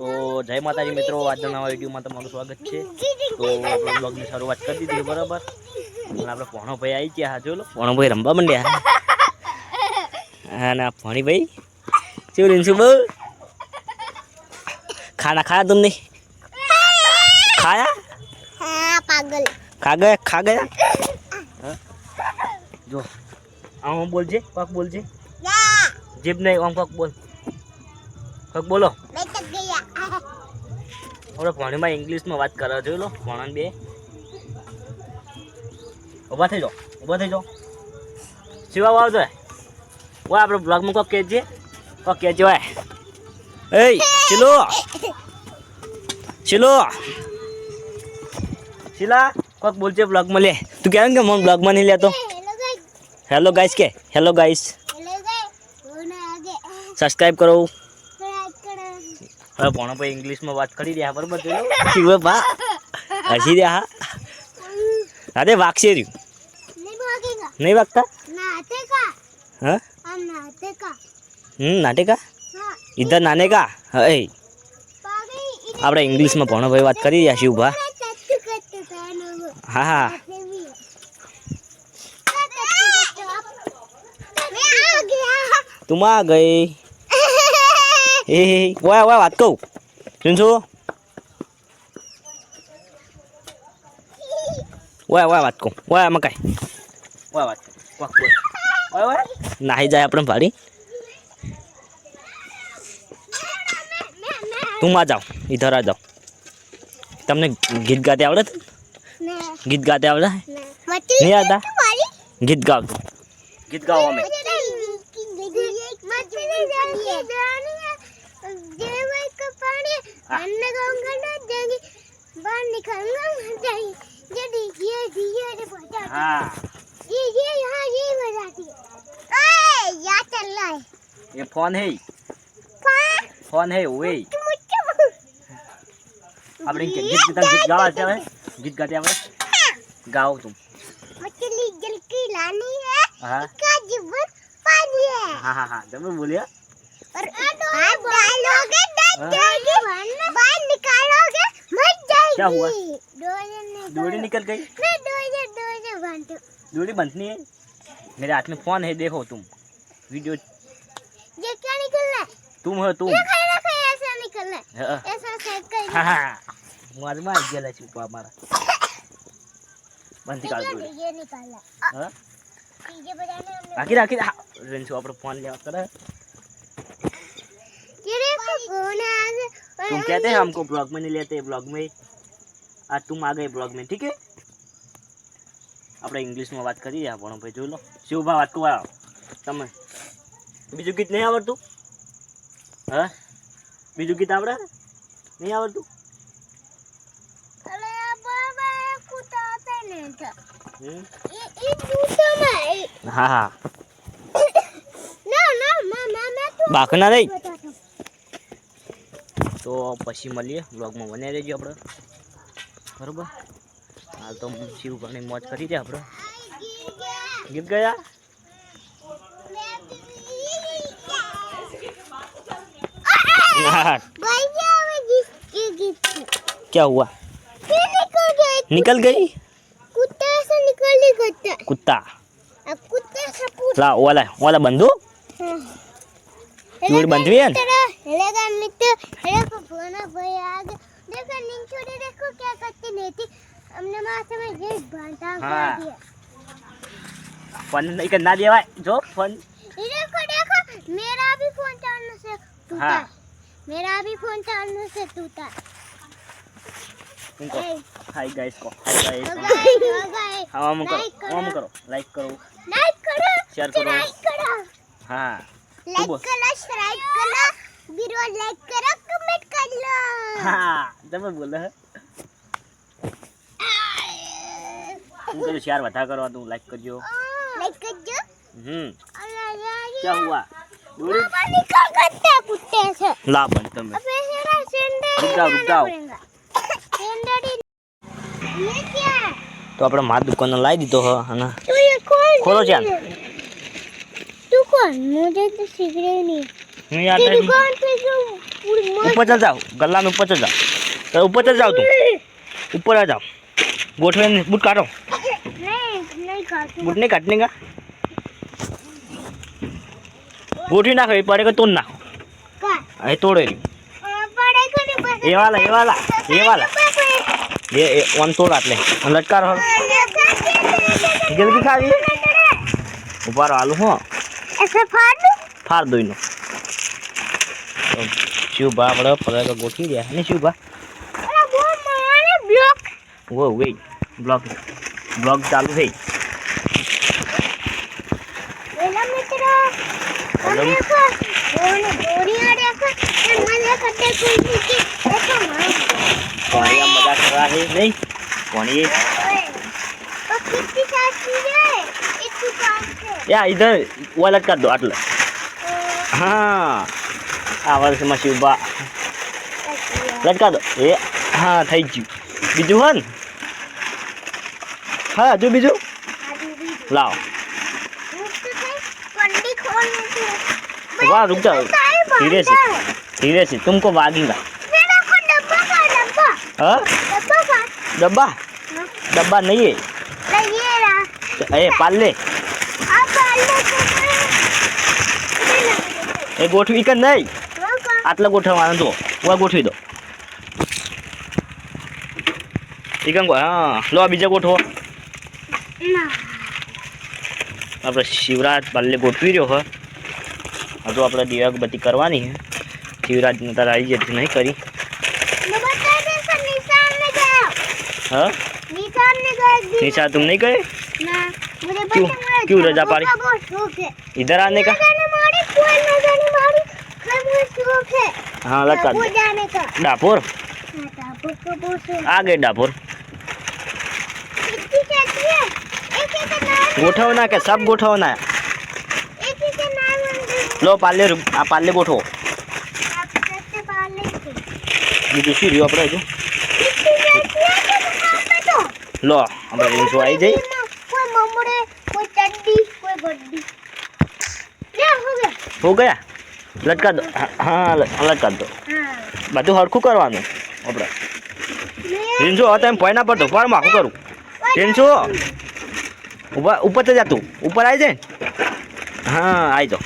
તો જય માતાજી મિત્રો આજના નવા વિડીયોમાં તમારું સ્વાગત છે. તો આપણે બ્લોગની શરૂઆત કરી દીધી બરાબર? આપણે પોણો ભાઈ આવી ગયા હા જોલો પોણો રમવા માંડ્યા હા. ના ભણી ભાઈ શું રીનશું બહુ? ખાના ખાયા તમને? ખાયા? પાગલ ખા ગયા ખા ગયા જો આમ બોલજે પગ બોલજે. જીભ નહીં આમ પગ બોલ. પગ બોલો. આપણે ભણીમાં ઇંગ્લિશમાં વાત કરે જોઈ લો ભણન બે ઊભા થઈ જાઓ ઊભા થઈ જાઓ શિવા વાવ જોઈએ ઓય આપણે બ્લોગમાં કોક કહેજે કોક કહેજે ઓય એ શિલો શિલો શિલા કોક બોલજે બ્લોગમાં લે તું કહેવાય કે મને બ્લોગમાં નહીં લેતો હેલો ગાઈસ કે હેલો ગાઈસ સબસ્ક્રાઈબ કરો હવે ભણો પછી ઇંગ્લિશમાં વાત કરી દે બરાબર શિવે ભા હસી રહ્યા હા. અરે વાગશે રહ્યું. નહીં વાગતા? હા? હમ નાટેકા? ઇધર નાનેકા હે આપણે ઇંગ્લિશમાં ભણો ભાઈ વાત કરી રહ્યા શિવ ભા હા હા. તું આ ગઈ? એ વાહ વાહ વાત કહું સુનશો વાહ વાહ વાત કહું વાહ મકાઈ વાહ વાત નાહી જાય આપણે ભાડી તું માં જાઓ ઇધર આ જાઓ તમને ગીત ગાતે આવડે ગીત ગાતે આવડે નહીં આવતા ગીત ગાવ ગીત ગાઓ અમે हाँ। ये फ़ोन है। फ़ोन? है वे अब रिंग गीत गीत गीत गाओ हैं गीत गाते हैं गाओ तुम। मछली जल की लानी है हाँ। इसका जीवन पानी है। हाँ हाँ हाँ जब बोलिया और आप डालोगे हाँ। बाहर निकालोगे मर जाएगी। क्या हुआ? डोरी निकल। गई? डोरी बनती है? मेरे हाथ में फ़ोन है देखो तुम। वीडियो ये क्या निकल रहा है? तुम हो तुम। ऐसा निकल रहा है। हाँ। ऐसा हाँ, मार मार बंद निकाल दो आखिर आखिर रेंज फ़ोन ले तुम हम कहते हैं हमको ब्लॉग में नहीं लेते ब्लॉग में आज तुम आ गए ब्लॉग में ठीक है આપણે ઇંગ્લિશમાં વાત કરી રહ્યા પણ ભાઈ જોઈ લો શિવભા વાત કરવા તમે બીજું ગીત નહીં આવડતું હા બીજું ગીત આવડે નહીં આવડતું अरे यहाँ पर मैं कुत्ता आता नहीं था હમ? ये ये जूता में હા હા ना ना मैं मैं मैं तो બાકના નહીં बताता हूँ તો પછી મળીએ બ્લોગમાં બને રહેજો આપણે બરોબર હાલ તો શિવભાની મોજ કરી રહ્યા આપણે ગીત ગયા हाँ, क्या हुआ निकल गई कुत्ता ऐसा निकल नहीं करता कुत्ता अब कुत्ता ऐसा पूछ ला वाला वाला बंधु जोड़ी बंधी है? हेलेगा मित्र हेले को फोना भाई आगे देखो नींद छोड़ी देखो क्या करती नहीं थी हमने माथे में ये बांधा हाँ। कर दिया। फ़ोन करना देवा जो फ़ोन। देखो देखो मेरा भी फ़ोन चालू से टूटा हाँ। मेरा भी फ़ोन चालू से टूटा इनको हाय गाइस को। हाय गाइस हम करो हम करो लाइक करो। लाइक करो शेयर करो। लाइक करो। हाँ। लाइक बोल। करो सब्सक्राइब करो वीडियो लाइक करो कमेंट कर लो हाँ जब मैं बोल रहा है तुम करो शेयर बता करो तुम लाइक कर जो लाइक कर दो हम्म क्या क्या हुआ डोरी निकल करते हैं कुत्ते से ला बंद तुम अब ऐसे ना सेंडर रुक जाओ, रुक जाओ। सेंडर ये क्या है તો આપણે માર દુકાનનો લાવી દીધો હ અને तो ये मुझे तो सीख रही नहीं હું ये યાર दुकान पे जो પૂરી મસ્ત ऊपर चल जाओ गला में ऊपर चल जाओ तो ऊपर चल जाओ तुम ऊपर आ जाओ गोठवे में बूट काटो નહીં નહીં ખાતું बूट नहीं काटने का गोठी नाखो ये पड़ेगा तोड़ नाखो કા ये तोड़े અ, પડે કે નહીં પડે? ये वाला ये वाला ये वाला ये ये वन तोड़ आटले और लटका रहो जल्दी खावी ऊपर आलू हो ऐसे फाड़ दूं? फाड़ दो इनो तो शिवबा बड़ा पकड़ के गोठी दिया नहीं शिवबा અલા, બહુ મારે બ્લોક वो वही ब्लॉक ब्लॉक चालू है પેલા મિત્ર Hello. અમે કો ઓને દોરિયા દેખો એ મને કટે કોઈ કે એકો માર पानी हम मजा कर रहा है नहीं पानी ये તો કિતની સાચી રે ઇતની યા ઇધર વોલેટ કર દો આટલે હા આ વર્ષમાં શિવબા લટકા દો એ હા થઈ ગયું બીજું હોય ને હા હજુ બીજું લાવો વાહ રૂક જાઓ ધીરે છે ધીરે છે તુમકો વાગીગા હા ડબ્બા ડબ્બા નહીં એ પાલ લે એ ગોઠવી કે નહીં આટલા ગોઠવવાના જો વા ગોઠવી દો ઈ કંઈ ગો- હા લો આ બીજા ગોઠવો ના આપણે શિવરાજ પાલ્લે ગોઠવી રહ્યો હોય હજુ આપણે દિવાગબત્તી કરવાની છે શિવરાજને તારે આવી જતી નહીં કરી मैं बता दे सर निशान में गया હા निशान में गया एक दिन निशा तुम नहीं गए ना मुझे क्यों? बता मेरा क्यों झाड़ू रजा पारी? का बहुत शौक है इधर आने का जाने मारी कोई न जाने मारी मैं मुझे शौक है हाँ लटका वो दो जाने का डापोर हाँ, टापू को बहुत शौक आ गए डापोर कितनी कहती है एक एक का नाम ગોઠવના કે સબ ગોઠવના एक एक का नाम अंदर લો પાલ્લે રૂ- આ પાલ્લે ગોઠવો आप कैसे पाले थे બીજું શું રહ્યું આપણે હજુ कितनी कहती है कि दुकान पे तो લો આપણે રીંછો આવી જઈ હો ગયા. લટકા દો. હા લટકા દો. બધું હરખું કરવાનું. આપણે. રીનસો તમે પોઈના પર ધોપાડમાં શું કરું રીનસો ઉપર ઉપર તો જતું ઉપર આવી જાય. હા આવી જાઓ.